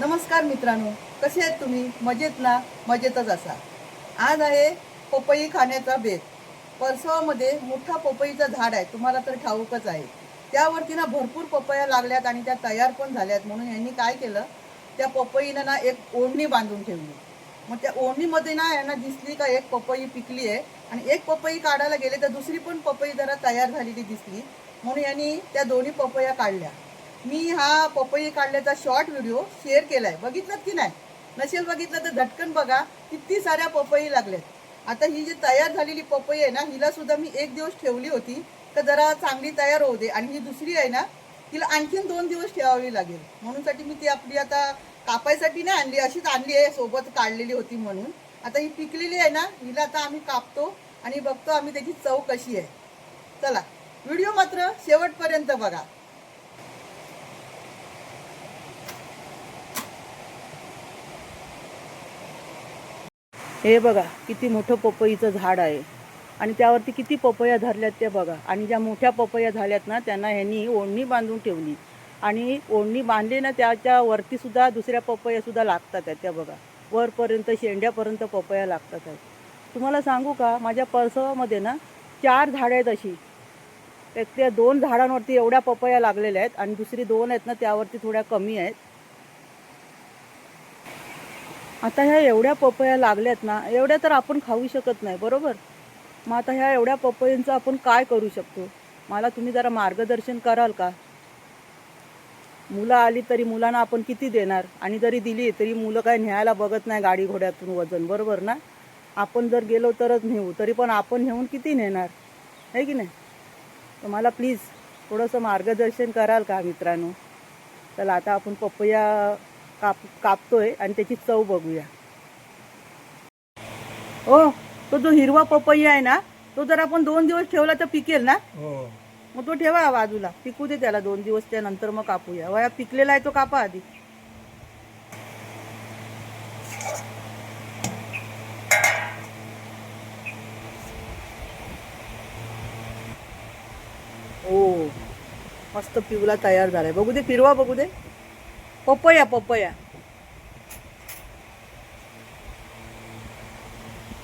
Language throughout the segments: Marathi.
नमस्कार मित्रांनो कसे आहेत तुम्ही? मजेत ना मजेतच असा. आज आहे पपई खाण्याचा बेत. परसवामध्ये मोठा पपईचं झाड आहे तुम्हाला तर ठाऊकच आहे. त्यावरती ना भरपूर पपया लागल्यात आणि त्या तयार पण झाल्यात. म्हणून यांनी काय केलं? त्या पपईनं ना एक ओढणी बांधून ठेवली. मग त्या ओढणीमध्ये ना यांना दिसली का एक पपई पिकली आहे आणि एक पपई काढायला गेले तर दुसरी पण पपई जरा तयार झालेली दिसली. म्हणून यांनी त्या दोन्ही पपया काढल्या. मी हा पपई काढल्याचा शॉर्ट व्हिडिओ शेअर केलाय. बघितलात की नाही? नसेल बघितलं तर झटकन बघा किती साऱ्या पपई लागल्यात. आता ही जी तयार झालेली पपई आहे ना हिला सुद्धा मी एक दिवस ठेवली होती तर जरा चांगली तयार होऊ दे. आणि ही दुसरी आहे ना तिला आणखीन दोन दिवस ठेवावी लागेल. म्हणूनसाठी मी ती आपली आता कापायसाठी नाही आणली अशीच आणली आहे सोबत काढलेली होती म्हणून. आता ही पिकलेली आहे ना हिला आता आम्ही कापतो आणि बघतो आम्ही त्याची चव कशी आहे. चला व्हिडिओ मात्र शेवटपर्यंत बघा. हे बघा किती मोठं पपईचं झाड आहे. आणि त्यावरती किती पपया धरल्यात ते बघा. आणि ज्या मोठ्या पपया झाल्यात ना त्यांना ह्यांनी ओढणी बांधून ठेवली. आणि ओढणी बांधली ना त्याच्या दुसऱ्या पपयासुद्धा लागतात आहेत त्या बघा. वरपर्यंत शेंड्यापर्यंत पपया लागतात आहेत. तुम्हाला सांगू का माझ्या परसवामध्ये ना चार झाडं आहेत अशी. एक त्या दोन झाडांवरती एवढ्या पपया लागलेल्या आहेत आणि दुसरी दोन आहेत ना त्यावरती थोड्या कमी आहेत. आता ह्या एवढ्या पपया लागल्यात ना एवढ्या तर आपण खाऊ शकत नाही बरोबर? मग आता ह्या एवढ्या पपयांचं आपण काय करू शकतो? मला तुम्ही जरा मार्गदर्शन कराल का? मुलं आली तरी मुलांना आपण किती देणार? आणि जरी दिली तरी मुलं काय न्यायला बघत नाही गाडी घोड्यातून वजन बरोबर ना? आपण जर गेलो तरच नेऊ तरी पण आपण नेऊन किती नेणार? आहे की नाही? तर मला प्लीज थोडंसं मार्गदर्शन कराल का मित्रांनो? चला आता आपण पपया काप कापतोय आणि त्याची चव बघूया. हो तो जो हिरवा पपैया आहे ना तो जर आपण दोन दिवस ठेवला तर पिकेल ना? हो. मग तो ठेवा बाजूला. पिकू दे त्याला दोन दिवस त्यानंतर मग कापूया. वया पिकलेला आहे तो कापा आधी. ओ मस्त पिवला तयार झालाय. बघू दे फिरवा बघू दे. Papaya papaya.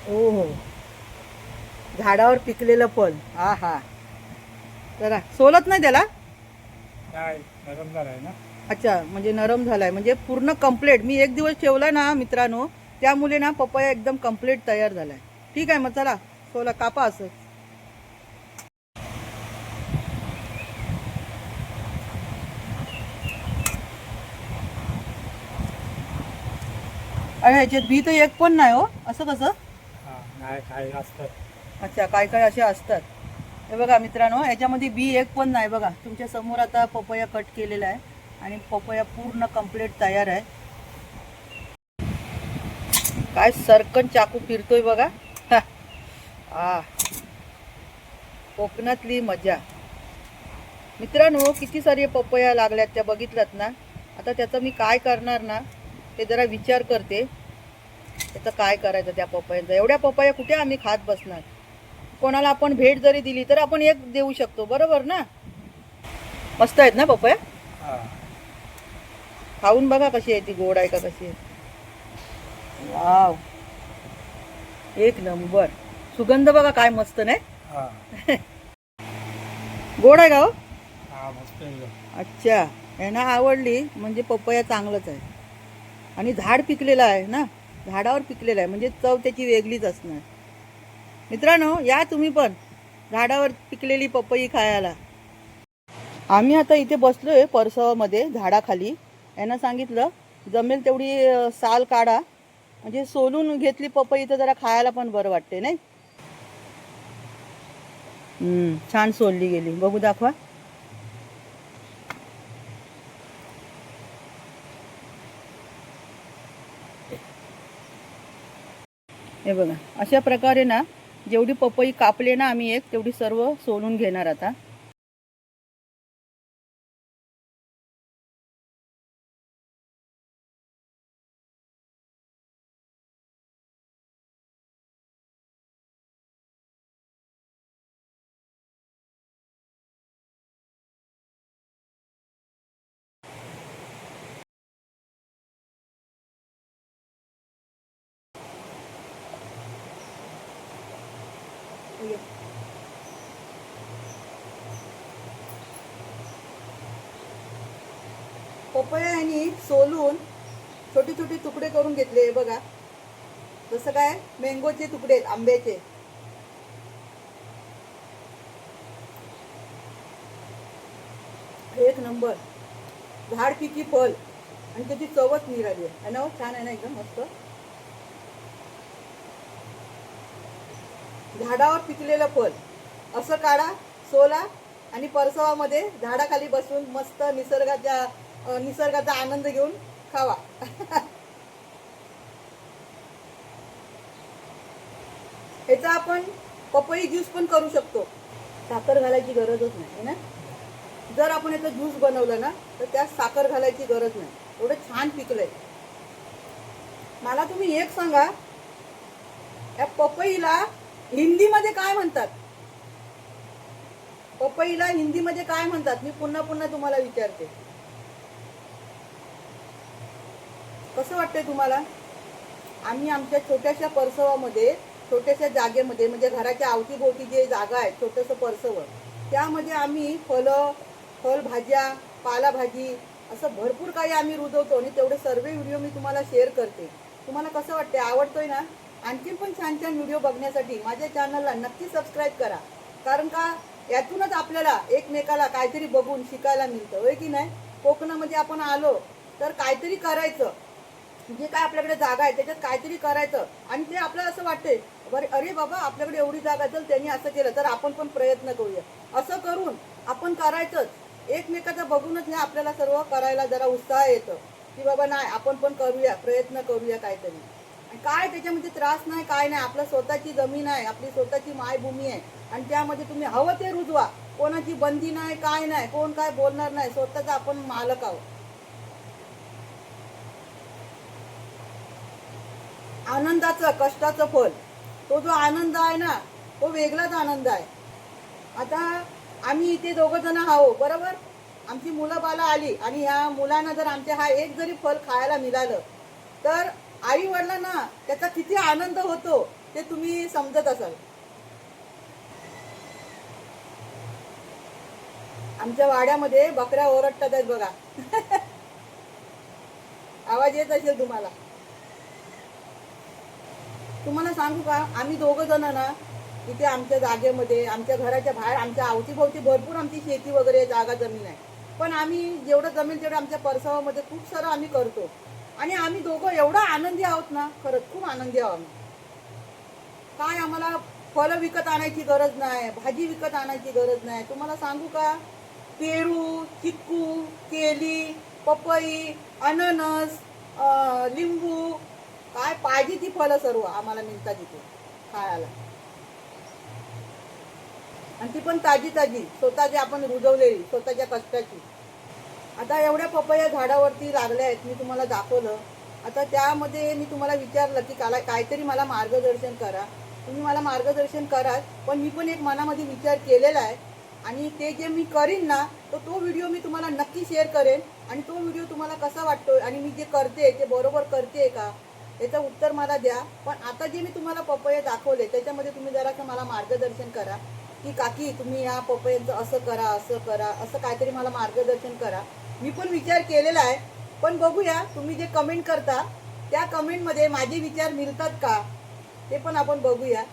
ओ हो झाडावर पिकलेलं फळ. हा हा जरा सोलत नाही त्याला? काय नरम झालाय ना. अच्छा म्हणजे नरम झालाय. म्हणजे पूर्ण कंप्लीट मी एक दिवस ठेवला ना मित्रांनो. त्यामुळे ना पपया एकदम कंप्लीट तयार झालाय. ठीक आहे मग चला. सोला कापा असं. अरे ह्याच्यात बी तर एक पण नाही हो. असं कसं? हा नाही काय असतात. अच्छा काय काय असे असतात. हे बघा मित्रांनो याच्यामध्ये बी एक पण नाही बघा. तुमच्यासमोर आता पपया कट केलेला आहे आणि पपया पूर्ण कंप्लीट तयार आहे. काय सरकन चाकू फिरतोय बघा. हा. आ. कोकणातली मजा. मित्रांनो किती सारे पपया लागल्यात त्या बघितल्यात ना? आता त्याचं मी काय करणार ना? ते जरा विचार करते. त्याचं काय करायचं त्या पपयांचं एवढ्या पपया कुठे आम्ही खात बसणार? कोणाला आपण भेट जरी दिली तर आपण एक देऊ शकतो. बरोबर ना? मस्त आहेत ना पपया खाऊन बघा कशी आहे ती गोड आहे का कशी आहे. वाव. एक नंबर. सुगंध बघा काय मस्त नाही? गोड आहे का हो? हा अच्छा. यांना आवडली म्हणजे पपया चांगलंच आहे. आणि झाड पिकलेलं आहे ना? झाडावर पिकलेलं आहे. म्हणजे चव त्याची वेगळीच असणार. मित्रांनो या तुम्ही पण झाडावर पिकलेली पपई खायला. आम्ही आता इथे बसलो आहे परसवामध्ये झाडाखाली. यांना सांगितलं जमेल तेवढी साल काढा. म्हणजे सोलून घेतली पपई तर जरा खायला पण बरं वाटते नाही? छान सोलली गेली. बघू दाखवा. हे बघा. अशा प्रकारे ना जेवढी पपई कापले ना आम्ही एक तेवढी सर्व सोलून घेणार आता. ये. पपया यांनी सोलून छोटे छोटे तुकडे करून घेतले बघा. जसं काय? मँगोचे तुकडे आहेत आंब्याचे. एक नंबर झाड पिकी फल. आणि त्याची चवच निघाली आहे. ना हो? छान आहे ना एकदम मस्त? झाडावर पिकलेलं फल असं काढा सोला आणि परसवामध्ये झाडाखाली बसून मस्त निसर्गाच्या निसर्गाचा आनंद घेऊन खावा. ह्याचा आपण पपई ज्यूस पण करू शकतो. साखर घालायची गरजच नाही है ना? जर आपण याचं ज्यूस बनवलं ना तर त्यात साखर घालायची गरज नाही. एवढं छान पिकलंय. मला तुम्ही एक सांगा या पपईला हिंदीमध्ये काय म्हणतात? पपईला हिंदीमध्ये काय म्हणतात? मी पुन्हा पुन्हा तुम्हाला विचारते. कसं वाटतंय तुम्हाला? आम्ही आमच्या छोट्याशा परसवामध्ये छोट्याशा जागेमध्ये म्हणजे घराच्या अवतीभोवती जे जागा आहे छोटंसं परसव त्यामध्ये आम्ही फळं फळभाज्या पालाभाजी असं भरपूर काही आम्ही रुजवतो आणि तेवढे सर्व व्हिडिओ मी तुम्हाला शेअर करते. तुम्हाला कसं वाटते आवडतोय ना? आणखीन पण छान छान व्हिडिओ बघण्यासाठी माझ्या चॅनलला नक्की सबस्क्राईब करा. कारण का यातूनच आपल्याला एकमेकाला काहीतरी बघून शिकायला मिळतं होय की नाही? कोकणामध्ये आपण आलो तर काहीतरी करायचं. जे काय आपल्याकडे जागा आहे त्याच्यात काहीतरी करायचं. आणि ते आपल्याला असं वाटते बरे अरे बाबा आपल्याकडे एवढी जागा आहे, त्यांनी असं केलं तर आपण पण प्रयत्न करूया. असं करून आपण करायचंच. एकमेकाचं बघूनच हे आपल्याला सर्व करायला जरा उत्साह येतं की बाबा नाही आपण पण करूया प्रयत्न करूया काहीतरी. काय त्याच्यामध्ये त्रास नाही काय नाही. आपलं स्वतःची जमीन आहे आपली स्वतःची मायभूमी आहे. आणि त्यामध्ये तुम्ही हवं ते रुजवा. कोणाची बंदी नाही काय नाही. कोण काय बोलणार नाही. स्वतःचा आपण मालक आहोत. आनंदाचं कष्टाचं फल. तो जो आनंद आहे ना तो वेगळाच आनंद आहे. आता आम्ही इथे दोघं जण आहो बरोबर? आमची मुलं बाला आली आणि ह्या मुलांना जर आमच्या हा एक जरी फल खायला मिळालं तर आई वडिलांना त्याचा किती आनंद होतो ते तुम्ही समजत असाल. आमच्या वाड्यामध्ये बकऱ्या ओरडतात आहेत बघा. आवाज येत असेल तुम्हाला. तुम्हाला सांगू का आम्ही दोघं जण ना इथे आमच्या जागेमध्ये आमच्या घराच्या बाहेर आमच्या अवतीभोवती भरपूर आमची शेती वगैरे जागा जमीन आहे. पण आम्ही जेवढं जमीन तेवढं आमच्या परसावामध्ये खूप सारं आम्ही करतो. आणि आम्ही दोघं एवढा आनंदी आहोत ना खरंच खूप आनंदी आहोत आम्ही. काय आम्हाला फळं विकत आणायची गरज नाही भाजी विकत आणायची गरज नाही. तुम्हाला सांगू का? पेरू चिक्कू केली पपई अननस लिंबू काय पाहिजे ती फळं सर्व आम्हाला मिळतात इथे खायला. आणि ती पण ताजी ताजी स्वतःची आपण रुजवलेली स्वतःच्या कष्टाची. आता एवढ्या पपया झाडावरती लागल्या आहेत मी तुम्हाला दाखवलं. आता त्यामध्ये मी तुम्हाला विचारलं की काला काहीतरी मला मार्गदर्शन करा. तुम्ही मला मार्गदर्शन कराल पण मी पण एक मनामध्ये विचार केलेला आहे. आणि ते जे मी करीन ना तर तो व्हिडिओ मी तुम्हाला नक्की शेअर करेन. आणि तो व्हिडिओ तुम्हाला कसा वाटतो आणि मी जे करते ते बरोबर करते का? याचं उत्तर मला द्या. पण आता जे मी तुम्हाला पपये दाखवले त्याच्यामध्ये तुम्ही जरासं मला मार्गदर्शन करा. की काकी तुम्ही या पपयांचं असं करा असं करा असं काहीतरी मला मार्गदर्शन करा. मी पण विचार केलेला आहे. पण बघूया तुम्ही जे कमेंट करता त्या कमेंटमध्ये माझे विचार मिळतात का? ते पण आपण बघूया.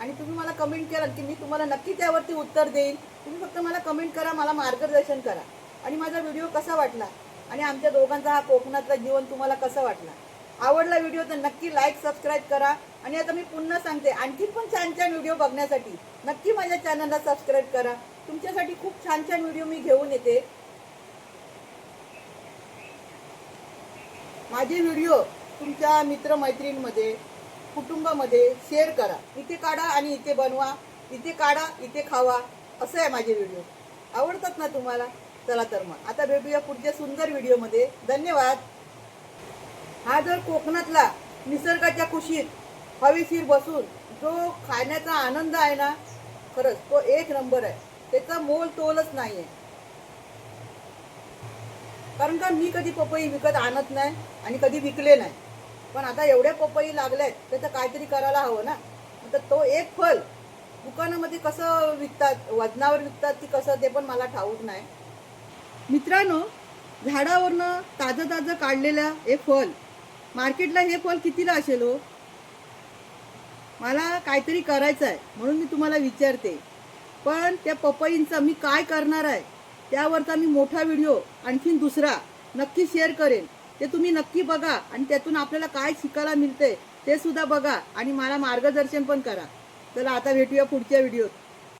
आणि तुम्ही मला कमेंट कराल की मी तुम्हाला नक्की त्यावरती उत्तर देईन तुम्ही फक्त मला कमेंट करा मला मार्गदर्शन करा. आणि माझा व्हिडिओ कसा वाटला? आणि आमच्या दोघांचा हा कोकणातला जीवन तुम्हाला कसा वाटला? आवडला व्हिडिओ तर नक्की लाईक सबस्क्राईब करा. आणि आता मी पुन्हा सांगते आणखी पण छान छान व्हिडिओ बघण्यासाठी नक्की माझ्या चॅनलला सबस्क्राईब करा. तुमच्यासाठी खूप छान छान व्हिडिओ मी घेऊन येते. माझे व्हिडिओ तुमच्या मित्रमैत्रिणीमध्ये कुटुंबामध्ये शेअर करा. इथे काढा आणि इथे बनवा. इथे काढा इथे खावा. असं आहे माझे व्हिडिओ. आवडतात ना तुम्हाला? चला तर मग. आता भेटूया पुढच्या सुंदर व्हिडिओमध्ये. धन्यवाद. हा जर कोकणातला निसर्गाच्या कुशीत हवेशीर बसून जो खाण्याचा आनंद आहे ना खरंच तो एक नंबर आहे. त्याचा मोल तोलच नाही आहे कारण का मी कधी पपई विकत आणत नाही आणि कधी विकले नाही. पण आता एवढ्या पपई लागल्यात त्याचं काहीतरी करायला हवं ना. तर तो एक फल दुकानामध्ये कसं विकतात वजनावर विकतात ती कसं ते पण मला ठाऊक नाही. मित्रांनो झाडावरनं ताजं ताजं काढलेलं हे फल मार्केटला हे फल कितीला असेल हो? मला काहीतरी करायचं आहे म्हणून मी तुम्हाला विचारते. पण त्या पपईंचं मी काय करणार आहे? त्यावरचा मी मोठा व्हिडिओ आणखीन दुसरा नक्की शेअर करेन. ते तुम्ही नक्की बघा आणि त्यातून आपल्याला काय शिकायला मिळते ते सुद्धा बघा आणि मला मार्गदर्शन पण करा. चला आता भेटूया पुढच्या व्हिडिओत.